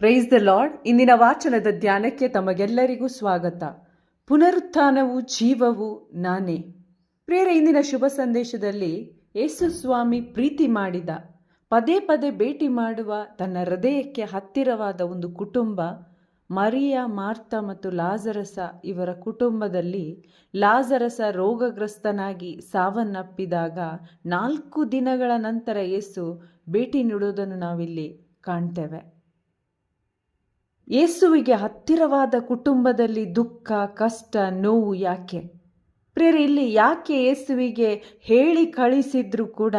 Praise the lord ಇಂದಿನ ವಾಚನದ ಧ್ಯಾನಕ್ಕೆ ತಮಗೆಲ್ಲರಿಗೂ ಸ್ವಾಗತ. ಪುನರುತ್ಥಾನವು ಜೀವವು ನಾನೇ. ಪ್ರೇರ, ಇಂದಿನ ಶುಭ ಸಂದೇಶದಲ್ಲಿ ಯೇಸು ಸ್ವಾಮಿ ಪ್ರೀತಿ ಮಾಡಿದ, ಪದೇ ಪದೇ ಭೇಟಿ ಮಾಡುವ ತನ್ನ ಹೃದಯಕ್ಕೆ ಹತ್ತಿರವಾದ ಒಂದು ಕುಟುಂಬ, ಮರಿಯ ಮಾರ್ತ ಮತ್ತು ಲಾಜರಸ ಇವರ ಕುಟುಂಬದಲ್ಲಿ ಲಾಜರಸ ರೋಗಗ್ರಸ್ತನಾಗಿ ಸಾವನ್ನಪ್ಪಿದಾಗ ನಾಲ್ಕು ದಿನಗಳ ನಂತರ ಯೇಸು ಭೇಟಿ ನೀಡುವುದನ್ನು ನಾವಿಲ್ಲಿ ಕಾಣ್ತೇವೆ. ಯೇಸುವಿಗೆ ಹತ್ತಿರವಾದ ಕುಟುಂಬದಲ್ಲಿ ದುಃಖ, ಕಷ್ಟ, ನೋವು ಯಾಕೆ? ಪ್ರೇರಿ ಇಲ್ಲಿ ಯಾಕೆ ಯೇಸುವಿಗೆ ಹೇಳಿ ಕಳಿಸಿದ್ರು ಕೂಡ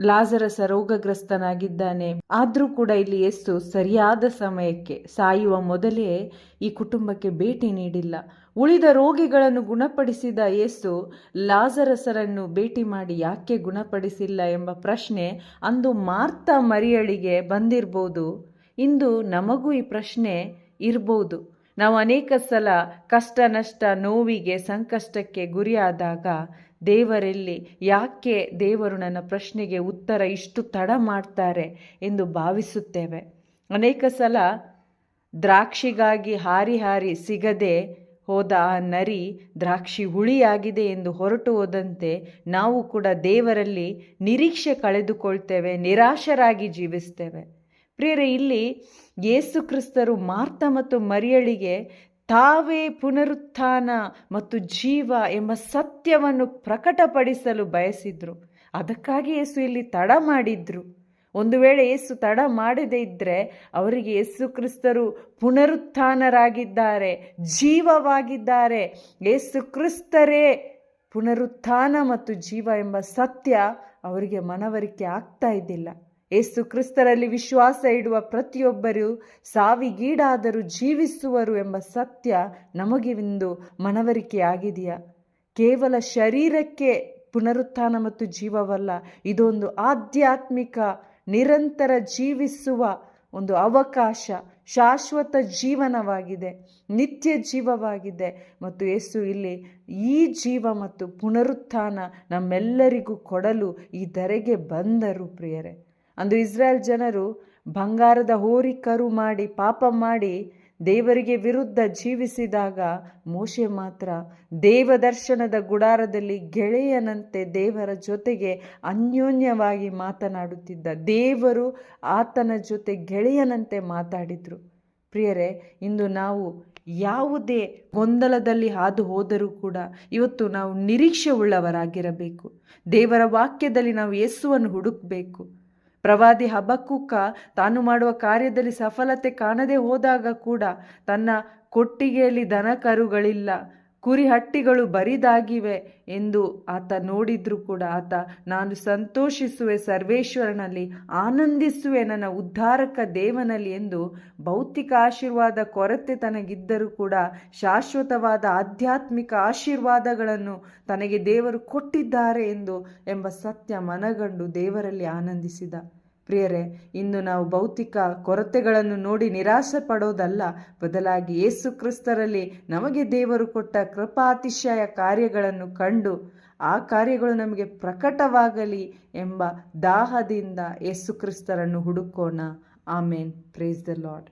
ಲಾಜರಸ ರೋಗಗ್ರಸ್ತನಾಗಿದ್ದಾನೆ. ಆದರೂ ಕೂಡ ಇಲ್ಲಿ ಯೇಸು ಸರಿಯಾದ ಸಮಯಕ್ಕೆ ಸಾಯುವ ಮೊದಲೇ ಈ ಕುಟುಂಬಕ್ಕೆ ಭೇಟಿ ನೀಡಿಲ್ಲ. ಉಳಿದ ರೋಗಿಗಳನ್ನು ಗುಣಪಡಿಸಿದ ಯೇಸು ಲಾಜರಸರನ್ನು ಭೇಟಿ ಮಾಡಿ ಯಾಕೆ ಗುಣಪಡಿಸಿಲ್ಲ ಎಂಬ ಪ್ರಶ್ನೆ ಅಂದು ಮಾರ್ತ ಮರಿಯಳಿಗೆ ಬಂದಿರ್ಬೋದು. ಇಂದು ನಮಗೂ ಈ ಪ್ರಶ್ನೆ ಇರ್ಬೋದು. ನಾವು ಅನೇಕ ಸಲ ಕಷ್ಟ, ನಷ್ಟ, ನೋವಿಗೆ, ಸಂಕಷ್ಟಕ್ಕೆ ಗುರಿಯಾದಾಗ ದೇವರೆಲ್ಲಿ ಯಾಕೆ ದೇವರು ನನ್ನ ಪ್ರಶ್ನೆಗೆ ಉತ್ತರ ಇಷ್ಟು ತಡ ಮಾಡ್ತಾರೆ ಎಂದು ಭಾವಿಸುತ್ತೇವೆ. ಅನೇಕ ಸಲ ದ್ರಾಕ್ಷಿಗಾಗಿ ಹಾರಿ ಹಾರಿ ಸಿಗದೆ ಹೋದ ಆ ನರಿ ದ್ರಾಕ್ಷಿ ಹುಳಿಯಾಗಿದೆ ಎಂದು ಹೊರಟು ಹೋದಂತೆ ನಾವು ಕೂಡ ದೇವರಲ್ಲಿ ನಿರೀಕ್ಷೆ ಕಳೆದುಕೊಳ್ತೇವೆ, ನಿರಾಶರಾಗಿ ಜೀವಿಸ್ತೇವೆ. ಪ್ರಿಯರೇ, ಇಲ್ಲಿ ಯೇಸು ಕ್ರಿಸ್ತರು ಮಾರ್ತ ಮತ್ತು ಮರಿಯಳಿಗೆ ತಾವೇ ಪುನರುತ್ಥಾನ ಮತ್ತು ಜೀವ ಎಂಬ ಸತ್ಯವನ್ನು ಪ್ರಕಟಪಡಿಸಲು ಬಯಸಿದ್ರು. ಅದಕ್ಕಾಗಿ ಯೇಸು ಇಲ್ಲಿ ತಡ ಮಾಡಿದ್ರು. ಒಂದು ವೇಳೆ ಯೇಸು ತಡ ಮಾಡದೇ ಇದ್ದರೆ ಅವರಿಗೆ ಯೇಸು ಕ್ರಿಸ್ತರು ಪುನರುತ್ಥಾನರಾಗಿದ್ದಾರೆ, ಜೀವವಾಗಿದ್ದಾರೆ. ಯೇಸು ಕ್ರಿಸ್ತರೇ ಪುನರುತ್ಥಾನ ಮತ್ತು ಜೀವ ಎಂಬ ಸತ್ಯ ಅವರಿಗೆ ಮನವರಿಕೆ ಆಗ್ತಾ ಇದ್ದಿಲ್ಲ. ಏಸು ಕ್ರಿಸ್ತರಲ್ಲಿ ವಿಶ್ವಾಸ ಇಡುವ ಪ್ರತಿಯೊಬ್ಬರೂ ಸಾವಿಗೀಡಾದರೂ ಜೀವಿಸುವರು ಎಂಬ ಸತ್ಯ ನಮಗಿಂದು ಮನವರಿಕೆಯಾಗಿದೆಯಾ? ಕೇವಲ ಶರೀರಕ್ಕೆ ಪುನರುತ್ಥಾನ ಮತ್ತು ಜೀವವಲ್ಲ, ಇದೊಂದು ಆಧ್ಯಾತ್ಮಿಕ, ನಿರಂತರ ಜೀವಿಸುವ ಒಂದು ಅವಕಾಶ, ಶಾಶ್ವತ ಜೀವನವಾಗಿದೆ, ನಿತ್ಯ ಜೀವವಾಗಿದೆ ಮತ್ತು ಯೇಸು ಇಲ್ಲಿ ಈ ಜೀವ ಮತ್ತು ಪುನರುತ್ಥಾನ ನಮ್ಮೆಲ್ಲರಿಗೂ ಕೊಡಲು ಈ ಧರೆಗೆ ಬಂದರು ಪ್ರಿಯರೇ. ಅಂದು ಇಸ್ರಾಯೇಲ್ ಜನರು ಬಂಗಾರದ ಹೋರಿ ಕರು ಮಾಡಿ, ಪಾಪ ಮಾಡಿ ದೇವರಿಗೆ ವಿರುದ್ಧ ಜೀವಿಸಿದಾಗ ಮೋಶೆ ಮಾತ್ರ ದೇವದರ್ಶನದ ಗುಡಾರದಲ್ಲಿ ಗೆಳೆಯನಂತೆ ದೇವರ ಜೊತೆಗೆ ಅನ್ಯೋನ್ಯವಾಗಿ ಮಾತನಾಡುತ್ತಿದ್ದ ದೇವರು ಆತನ ಜೊತೆ ಗೆಳೆಯನಂತೆ ಮಾತಾಡಿದ್ರು. ಪ್ರಿಯರೇ, ಇಂದು ನಾವು ಯಾವುದೇ ಗೊಂದಲದಲ್ಲಿ ಹಾದು ಹೋದರೂ ಕೂಡ ಇವತ್ತು ನಾವು ನಿರೀಕ್ಷೆ ಉಳ್ಳವರಾಗಿರಬೇಕು ದೇವರ ವಾಕ್ಯದಲ್ಲಿ ನಾವು ಯೇಸುವನ್ನು ಹುಡುಕಬೇಕು. ಪ್ರವಾದಿ ಹಬಕ್ಕುಕ್ಕ ತಾನು ಮಾಡುವ ಕಾರ್ಯದಲ್ಲಿ ಸಫಲತೆ ಕಾಣದೆ ಹೋದಾಗ ಕೂಡ ತನ್ನ ಕೊಟ್ಟಿಗೆಯಲ್ಲಿ ದನ ಕರುಗಳಿಲ್ಲ ಕುರಿ ಹಟ್ಟಿಗಳು ಬರಿದಾಗಿವೆ ಎಂದು ಆತ ನೋಡಿದ್ರು ಕೂಡ ಆತ, ನಾನು ಸಂತೋಷಿಸುವೆ ಸರ್ವೇಶ್ವರನಲ್ಲಿ, ಆನಂದಿಸುವೆ ನನ್ನ ಉದ್ಧಾರಕ ದೇವನಲ್ಲಿ ಎಂದು ಭೌತಿಕ ಆಶೀರ್ವಾದ ಕೊರತೆ ತನಗಿದ್ದರೂ ಕೂಡ ಶಾಶ್ವತವಾದ ಆಧ್ಯಾತ್ಮಿಕ ಆಶೀರ್ವಾದಗಳನ್ನು ತನಗೆ ದೇವರು ಕೊಟ್ಟಿದ್ದಾರೆ ಎಂದು ಎಂಬ ಸತ್ಯ ಮನಗಂಡು ದೇವರಲ್ಲಿ ಆನಂದಿಸಿದ. ಪ್ರಿಯರೇ, ಇಂದು ನಾವು ಭೌತಿಕ ಕೊರತೆಗಳನ್ನು ನೋಡಿ ನಿರಾಸೆ ಪಡೋದಲ್ಲ ಬದಲಾಗಿ ಯೇಸು ಕ್ರಿಸ್ತರಲ್ಲಿ ನಮಗೆ ದೇವರು ಕೊಟ್ಟ ಕೃಪಾತಿಶಯ ಕಾರ್ಯಗಳನ್ನು ಕಂಡು ಆ ಕಾರ್ಯಗಳು ನಮಗೆ ಪ್ರಕಟವಾಗಲಿ ಎಂಬ ದಾಹದಿಂದ ಯೇಸು ಕ್ರಿಸ್ತರನ್ನು ಹುಡುಕೋಣ. ಆಮೇನ್. Praise the Lord